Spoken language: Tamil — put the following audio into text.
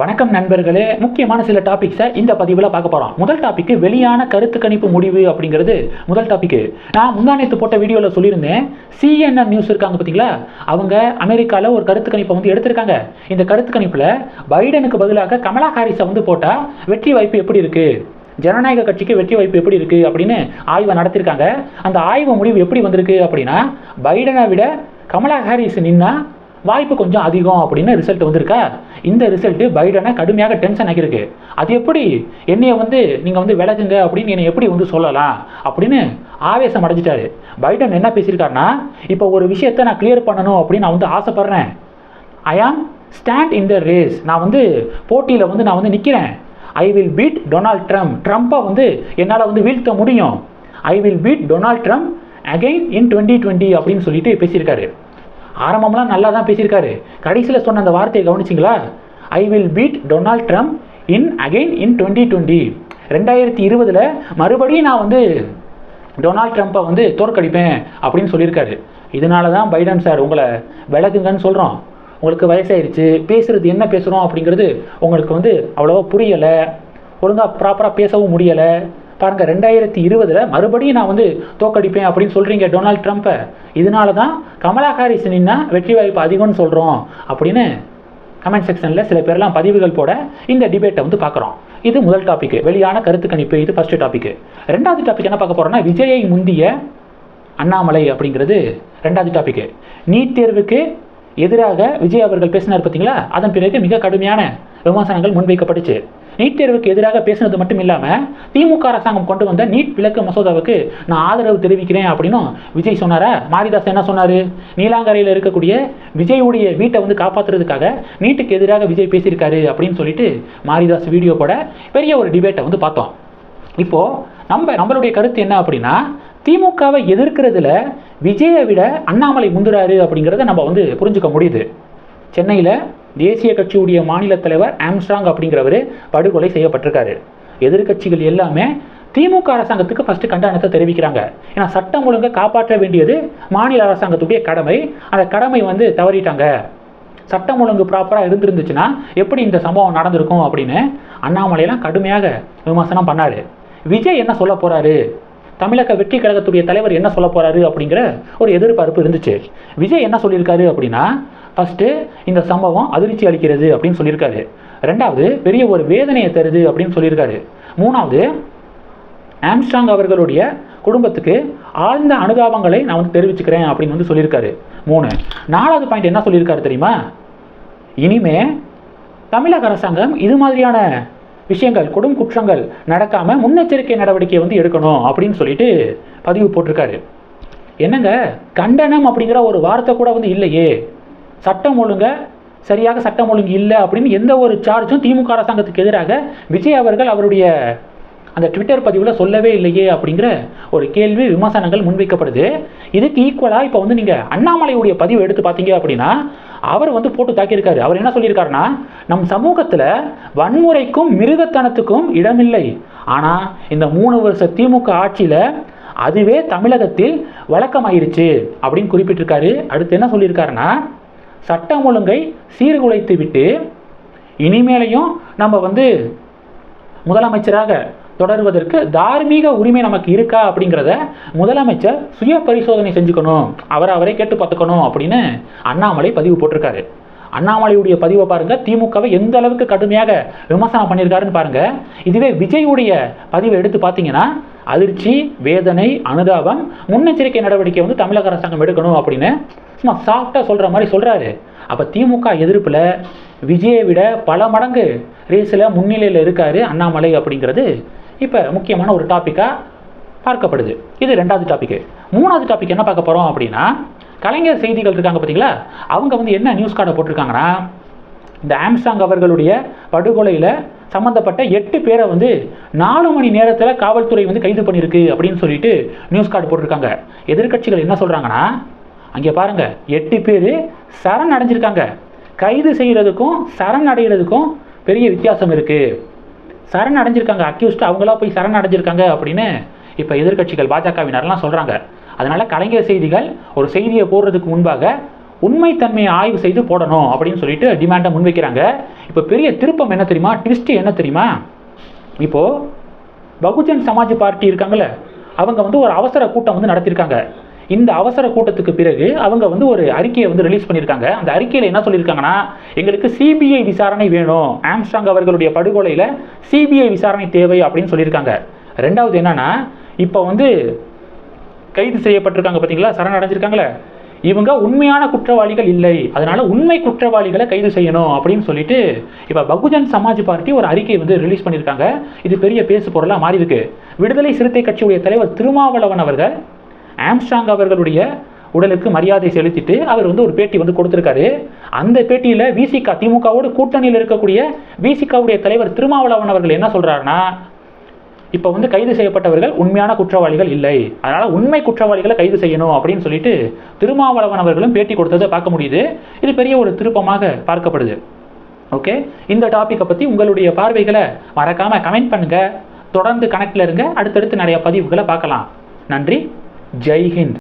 வணக்கம் நண்பர்களே. முக்கியமான சில டாபிக்ஸை இந்த பதிவில் பார்க்க போகிறோம் முதல் டாபிக் வெளியான கருத்து கணிப்பு முடிவு அப்படிங்கிறது முதல் டாபிக் நான் முந்தானத்து போட்ட வீடியோவில் சொல்லியிருந்தேன். சிஎன்என் நியூஸ் இருக்காங்க பார்த்தீங்களா அவங்க அமெரிக்காவில் ஒரு கருத்து கணிப்பை வந்து எடுத்திருக்காங்க. இந்த கருத்து கணிப்பில் பைடனுக்கு பதிலாக கமலா ஹாரிஸை வந்து போட்டால் வெற்றி வாய்ப்பு எப்படி இருக்குது ஜனநாயக கட்சிக்கு வெற்றி வாய்ப்பு எப்படி இருக்குது அப்படின்னு ஆய்வை நடத்திருக்காங்க அந்த ஆய்வு முடிவு எப்படி வந்திருக்கு அப்படின்னா பைடனை விட கமலா ஹாரிஸ் நின்னா வாய்ப்பு கொஞ்சம் அதிகம் அப்படின்னு ரிசல்ட் வந்திருக்கா? இந்த ரிசல்ட் பைடனை கடுமையாக டென்ஷன் ஆகியிருக்கு அது எப்படி? என்னைய வந்து நீங்கள் வந்து விலகுங்க அப்படின்னு என்னை எப்படி வந்து சொல்லலாம்? அப்படின்னு ஆவேசம் அடைஞ்சிட்டாரு. பைடன் என்ன பேசியிருக்காருன்னா இப்போ ஒரு விஷயத்தை நான் கிளியர் பண்ணணும் அப்படின்னு நான் வந்து ஆசைப்பட்றேன். ஐ ஆம் ஸ்டாண்ட் இன் த ரேஸ் நான் வந்து போட்டியில் வந்து நான் வந்து நிற்கிறேன் I will beat Donald Trump ட்ரம்ப்பை வந்து என்னால் வந்து வீழ்த்த முடியும். I will beat Donald Trump again in twenty twenty அப்படின்னு சொல்லிட்டு பேசியிருக்காரு. ஆரம்பம்லாம் நல்லா தான் பேசியிருக்காரு. கடைசியில் சொன்ன அந்த வார்த்தையை கவனிச்சிங்களா? I will beat Donald Trump in again in twenty twenty ரெண்டாயிரத்தி இருபதில் மறுபடியும் நான் வந்து டொனால்ட் ட்ரம்ப்பை வந்து தோற்கடிப்பேன் அப்படின்னு சொல்லியிருக்காரு. இதனால தான் பைடன் சார் உங்களை விலகுங்கன்னு சொல்கிறோம் உங்களுக்கு வயசாயிருச்சு பேசுகிறது என்ன பேசுகிறோம் அப்படிங்கிறது உங்களுக்கு வந்து அவ்வளோவா புரியலை. ஒழுங்காக ப்ராப்பராக பேசவும் முடியலை. பாருங்க ரெண்டாயிரத்தி இருபதில் மறுபடியும் நான் வந்து தோக்கடிப்பேன் அப்படின்னு சொல்கிறீங்க டொனால்ட் ட்ரம்ப்பை. இதனால தான் கமலா ஹாரிஸ் நின்னா வெற்றி வாய்ப்பு அதிகம்னு சொல்கிறோம் அப்படின்னு கமெண்ட் செக்ஷனில் சில பேர்லாம் பதிவுகள் போட இந்த டிபேட்டை வந்து பார்க்குறோம். இது முதல் டாபிக் வெளியான கருத்து கணிப்பு இது ஃபஸ்ட்டு டாபிக் ரெண்டாவது டாபிக் என்ன பார்க்க போகிறோம்னா விஜயை முந்திய அண்ணாமலை அப்படிங்கிறது ரெண்டாவது டாபிக் நீட் தேர்வுக்கு எதிராக விஜய் அவர்கள் பேசினார் பார்த்தீங்களா? அதன் பிறகு மிக கடுமையான விமர்சனங்கள் முன்வைக்கப்பட்டுச்சு. நீட் தேர்வுக்கு எதிராக பேசினது மட்டும் இல்லாமல் திமுக அரசாங்கம் கொண்டு வந்த நீட் விளக்க மசோதாவுக்கு நான் ஆதரவு தெரிவிக்கிறேன் அப்படின்னும் விஜய் சொன்னாரா? மாரிதாஸ் என்ன சொன்னார்? நீலாங்கரையில் இருக்கக்கூடிய விஜயுடைய வீட்டை வந்து காப்பாற்றுறதுக்காக நீட்டுக்கு எதிராக விஜய் பேசியிருக்காரு அப்படின்னு சொல்லிட்டு மாரிதாஸ் வீடியோ போட பெரிய ஒரு டிபேட்டை வந்து பார்த்தோம். இப்போது நம்ம நம்மளுடைய கருத்து என்ன அப்படின்னா திமுகவை எதிர்க்கிறதுல விஜயை விட அண்ணாமலை முந்துறாரு அப்படிங்கிறத நம்ம வந்து புரிஞ்சுக்க முடியுது. சென்னையில் தேசிய கட்சியுடைய மாநில தலைவர் ஆம்ஸ்ட்ராங் அப்படிங்கிறவர் படுகொலை செய்யப்பட்டிருக்காரு. எதிர்க்கட்சிகள் எல்லாமே திமுக அரசாங்கத்துக்கு ஃபஸ்ட்டு கண்டனத்தை தெரிவிக்கிறாங்க. ஏன்னா சட்டம் ஒழுங்கை காப்பாற்ற வேண்டியது மாநில அரசாங்கத்துடைய கடமை. அந்த கடமை வந்து தவறிட்டாங்க. சட்டம் ஒழுங்கு ப்ராப்பராக இருந்திருந்துச்சுன்னா எப்படி இந்த சம்பவம் நடந்திருக்கும் அப்படின்னு அண்ணாமலையெல்லாம் கடுமையாக விமர்சனம் பண்ணார். விஜய் என்ன சொல்ல போகிறாரு தமிழக வெற்றி கழகத்துடைய தலைவர் என்ன சொல்ல போகிறாரு அப்படிங்கிற ஒரு எதிர்பார்ப்பு இருந்துச்சு. விஜய் என்ன சொல்லியிருக்காரு அப்படின்னா ஃபஸ்ட்டு இந்த சம்பவம் அதிர்ச்சி அளிக்கிறது அப்படின்னு சொல்லியிருக்காரு. ரெண்டாவது பெரிய ஒரு வேதனையை தருது அப்படின்னு சொல்லியிருக்காரு. மூணாவது ஆம்ஸ்ட்ராங் அவர்களுடைய குடும்பத்துக்கு ஆழ்ந்த அனுதாபங்களை நான் வந்து தெரிவிச்சுக்கிறேன் அப்படின்னு வந்து சொல்லியிருக்காரு. மூணு நாலாவது பாயிண்ட் என்ன சொல்லியிருக்காரு தெரியுமா? இனிமே தமிழக அரசாங்கம் இது மாதிரியான விஷயங்கள் கொடும் குற்றங்கள் நடக்காமல் முன்னெச்சரிக்கை நடவடிக்கை வந்து எடுக்கணும் அப்படின்னு சொல்லிட்டு பதிவு போட்டிருக்காரு. என்னங்க கண்டனம் அப்படிங்கிற ஒரு வார்த்தை கூட வந்து இல்லையே. சட்டம் ஒழுங்க சரியாக சட்டம் ஒழுங்கு இல்லை அப்படின்னு எந்த ஒரு சார்ஜும் திமுக அரசாங்கத்துக்கு எதிராக விஜய் அவர்கள் அவருடைய அந்த ட்விட்டர் பதிவில் சொல்லவே இல்லையே அப்படிங்கிற ஒரு கேள்வி விமர்சனங்கள் முன்வைக்கப்படுது. இதுக்கு ஈக்குவலாக இப்போ வந்து நீங்கள் அண்ணாமலையுடைய பதிவு எடுத்து பார்த்தீங்க அப்படின்னா அவர் வந்து போட்டு தாக்கியிருக்காரு. அவர் என்ன சொல்லியிருக்காருன்னா நம் சமூகத்தில் வன்முறைக்கும் மிருகத்தனத்துக்கும் இடமில்லை. ஆனால் இந்த மூணு வருஷ திமுக ஆட்சியில் அதுவே தமிழகத்தில் வழக்கமாயிருச்சு அப்படின்னு குறிப்பிட்டிருக்காரு. அடுத்து என்ன சொல்லியிருக்காருன்னா சட்டம் ஒழுங்கை சீர்குலைத்து விட்டு இனிமேலையும் நம்ம வந்து முதலமைச்சராக தொடர்வதற்கு தார்மீக உரிமை நமக்கு இருக்கா அப்படிங்கிறத முதலமைச்சர் சுய பரிசோதனை செஞ்சுக்கணும். அவரை அவரே கேட்டு பார்த்துக்கணும் அப்படின்னு அண்ணாமலை பதிவு போட்டிருக்காரு. அண்ணாமலையுடைய பதிவை பாருங்க. திமுகவை எந்த அளவுக்கு கடுமையாக விமர்சனம் பண்ணியிருக்காருன்னு பாருங்க. இதுவே விஜயுடைய பதிவை எடுத்து பார்த்தீங்கன்னா அதிர்ச்சி வேதனை அனுதாபம் முன்னெச்சரிக்கை நடவடிக்கை வந்து தமிழக அரசாங்கம் எடுக்கணும் அப்படின்னு சும்மா சாஃப்டாக சொல்கிற மாதிரி சொல்கிறாரு அப்போ திமுக எதிர்ப்பில் விஜயை விட பல மடங்கு ரேஸில் முன்னிலையில் இருக்கார் அண்ணாமலை அப்படிங்கிறது இப்போ முக்கியமான ஒரு டாப்பிக்காக பார்க்கப்படுது. இது ரெண்டாவது டாப்பிக்கு மூணாவது டாபிக் என்ன பார்க்க போகிறோம் அப்படின்னா கலைஞர் செய்திகள் இருக்காங்க பார்த்தீங்களா அவங்க வந்து என்ன நியூஸ் கார்டை போட்டிருக்காங்கன்னா இந்த ஆம்ஸ்டாங் அவர்களுடைய படுகொலையில் சம்மந்தப்பட்ட எட்டு பேரை வந்து நாலு மணி நேரத்தில் காவல்துறை வந்து கைது பண்ணியிருக்கு அப்படின்னு சொல்லிட்டு நியூஸ் கார்டு போட்டிருக்காங்க. எதிர்க்கட்சிகள் என்ன சொல்கிறாங்கன்னா அங்கே பாருங்கள் எட்டு பேர் சரண் அடைஞ்சிருக்காங்க. கைது செய்கிறதுக்கும் சரண் அடைகிறதுக்கும் பெரிய வித்தியாசம் இருக்குது சரண் அடைஞ்சிருக்காங்க அக்யூஸ்ட் அவங்களா போய் சரண் அடைஞ்சிருக்காங்க அப்படின்னு இப்போ எதிர்க்கட்சிகள் பாஜகவினர்லாம் சொல்கிறாங்க அதனால் கலைஞர் செய்திகள் ஒரு செய்தியை போடுறதுக்கு முன்பாக உண்மைத்தன்மையை ஆய்வு செய்து போடணும் அப்படின்னு சொல்லிட்டு டிமாண்டை முன்வைக்கிறாங்க. இப்போ பெரிய திருப்பம் என்ன தெரியுமா? ட்விஸ்ட் என்ன தெரியுமா? இப்போது பகுஜன் சமாஜ் பார்ட்டி இருக்காங்கல்ல அவங்க வந்து ஒரு அவசர கூட்டம் வந்து நடத்தியிருக்காங்க. இந்த அவசர கூட்டத்துக்கு பிறகு அவங்க வந்து ஒரு அறிக்கையை வந்து ரிலீஸ் பண்ணியிருக்காங்க. அந்த அறிக்கையில் என்ன சொல்லியிருக்காங்கன்னா எங்களுக்கு சிபிஐ விசாரணை வேணும். ஆம்ஸ்டாங் அவர்களுடைய படுகொலையில் சிபிஐ விசாரணை தேவை அப்படின்னு சொல்லியிருக்காங்க. ரெண்டாவது என்னன்னா இப்போ வந்து கைது செய்யப்பட்டிருக்காங்க பார்த்தீங்களா? சரணடைஞ்சிருக்காங்களே? இவங்க உண்மையான குற்றவாளிகள் இல்லை. அதனால உண்மை குற்றவாளிகளை கைது செய்யணும் அப்படின்னு சொல்லிட்டு இப்போ பகுஜன் சமாஜ் பார்ட்டி ஒரு அறிக்கை வந்து ரிலீஸ் பண்ணியிருக்காங்க இது பெரிய பேசு பொருளாக மாறி இருக்கு விடுதலை சிறுத்தை கட்சியுடைய தலைவர் திருமாவளவன் அவர்கள் ஆம்ஸ்டாங் அவர்களுடைய உடலுக்கு மரியாதை செலுத்திட்டு அவர் வந்து ஒரு பேட்டி வந்து கொடுத்துருக்காரு. அந்த பேட்டியில் விசிகா திமுகவோடு கூட்டணியில் இருக்கக்கூடிய விசிகாவுடைய தலைவர் திருமாவளவன் அவர்கள் என்ன சொல்கிறாருன்னா இப்போ வந்து கைது செய்யப்பட்டவர்கள் உண்மையான குற்றவாளிகள் இல்லை. அதனால் உண்மை குற்றவாளிகளை கைது செய்யணும் அப்படின்னு சொல்லிட்டு திருமாவளவன் அவர்களும் பேட்டி கொடுத்ததை பார்க்க முடியுது. இது பெரிய ஒரு திருப்பமாக பார்க்கப்படுது. ஓகே இந்த டாப்பிக்கை பற்றி உங்களுடைய பார்வைகளை மறக்காமல் கமெண்ட் பண்ணுங்கள் தொடர்ந்து கணக்கில் இருங்க. அடுத்தடுத்து நிறைய பதிவுகளை பார்க்கலாம். நன்றி. ஜெய்ஹிந்த்